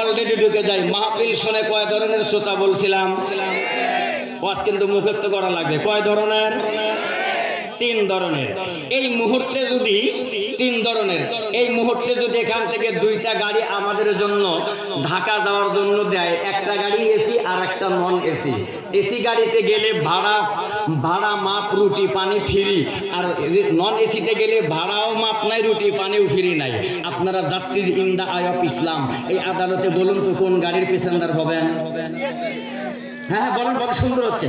Already ঢুকে যায় মাহফিল শুনে কয় ধরনের শ্রোতা বলছিলাম? ওয়াজ কিন্তু মুখস্থ করা লাগবে। কয় ধরনের? তিন ধরনের। এই মুহূর্তে যদি তিন ধরনের, এই মুহূর্তে যদি এখান থেকে দুইটা গাড়ি আমাদের জন্য ঢাকা যাওয়ার জন্য দেয়, একটা গাড়ি এসি আর একটা নন এসি। এসি গাড়িতে গেলে ভাড়া ভাড়া মাপ রুটি পানি ফ্রি। আর নন এসিতে গেলে ভাড়াও মাপ নাই, রুটি পানিও ফ্রি নাই। আপনারা justice in the eye of Islam. এই আদালতে বলুন তো কোন গাড়ির পেসেঞ্জার হবেন? হ্যাঁ বলুন বলুন সুন্দর হচ্ছে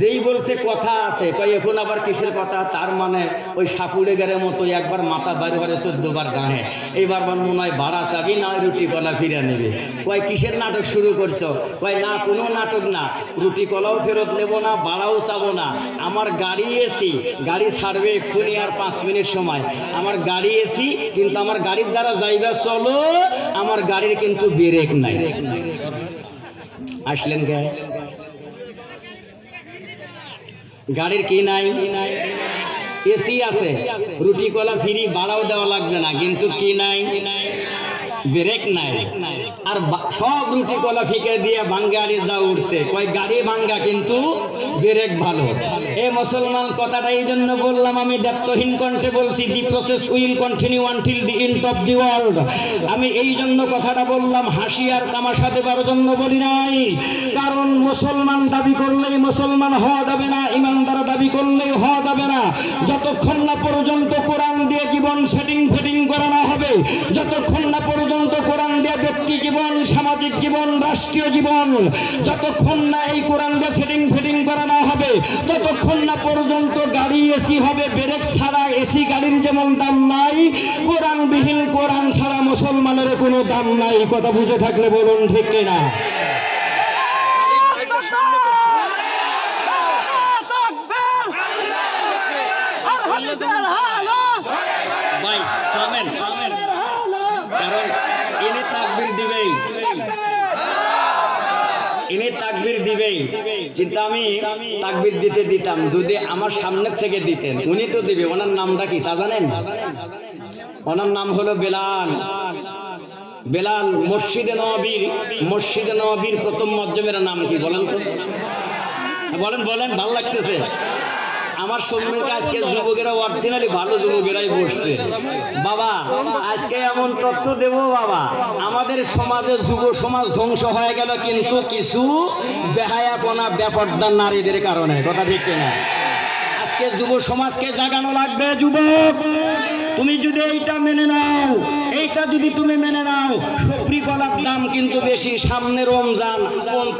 যেই বলছে কথা আছে, কয়, এখন আবার কিসের কথা? তার মানে ওই সাপুড়ে গেলে মতো একবার মাথা বাইরে বাইরে চোদ্দ বার গাঁহে এইবার মনে হয় ভাড়া চাবি, না রুটি কলা ফিরে নেবে। কয়, কিসের নাটক শুরু করছ? কয়, না, কোনো নাটক না। রুটি কলাও ফেরত নেব না ভাড়াও চাবো না। আমার গাড়ি এসি গাড়ি ছাড়বে এক্ষুনি আর পাঁচ মিনিট সময়। আমার গাড়ি এসি কিন্তু আমার গাড়ির দ্বারা যাইবা চলো, আমার গাড়ির কিন্তু ব্রেক নাই। আসলেন কে? গাড়ির কি নাই? এসি আছে। রুটি, কলা, ফ্রি বাড়াও দেওয়া লাগবে না, কিন্তু কি নাই? ব্রেক নাই। আর সব রুটি কলা ফিকে দিয়ে ভাঙ্গাড়ি যা উঠছে কয়, গাড়ি ভাঙ্গা কিন্তু ব্রেক ভালো। এ মুসলমান কথাটা এই জন্য বললাম, আমি দায়িত্বহীন কণ্ঠে বলছি the process will continue until the end of the world আমি এই জন্য কথাটা বললাম, হাসি আর তামাশা দেবার জন্য বলি নাই। কারণ মুসলমান দাবি করলেই মুসলমান হওয়া যাবে না, ইমানদার দাবি করলেই হওয়া যাবে না। যতক্ষণ না পর্যন্ত কোরআন দিয়ে জীবন সেটিং ফেটিং করানো হবে, যতক্ষণ না পর্যন্ত কোরআন দিয়ে জীবন সামাজিক জীবন রাষ্ট্রীয় জীবন। যতক্ষণ না এই কোরআন দিয়ে সেটিং ফিটিং করানো হবে ততক্ষণ না পর্যন্ত গাড়ি এসি হবে ব্রেক ছাড়া এসি গাড়ির যেমন দাম নাই কোরআন বিহীন কোরআন ছাড়া মুসলমানের কোনো দাম নাই। কথা বুঝে থাকলে বলুন ঠিক কিনা? ভাই কারণ ইনি তাকবির দিবেই। ইনি তাকবির দিবেই। কিন্তু আমি তাকবির দিতে দিতাম, যদি আমার সামনের থেকে দিতেন। উনি তো দিবে, ওনার নামটা কি, তা জানেন? ওনার নাম হলো বেলাল। বেলাল মসজিদে নবীর মসজিদে নবীর প্রথম মজ্জমের নাম কি, বলেন তো। বলেন বলেন, ভালো লাগতেছে। আমার সম্মুখে আজকে যুবকেরা অরিজিনালি ভালো যুবকেরাই বসছে। বাবা, আজকে এমন তথ্য দেব বাবা, আমাদের সমাজে যুব সমাজ ধ্বংস হয়ে গেল কিন্তু কিছু বেহায়াপনা ব্যাপারটা নারীদের কারণে, কথা ঠিক না আজকে যুব সমাজকে জাগানো লাগবে, যুবক! তুমি যদি এইটা মেনে নাও, এইটা যদি তুমি মেনে নাও সবরি কলার দাম কিন্তু বেশি, সামনে রমজান কোন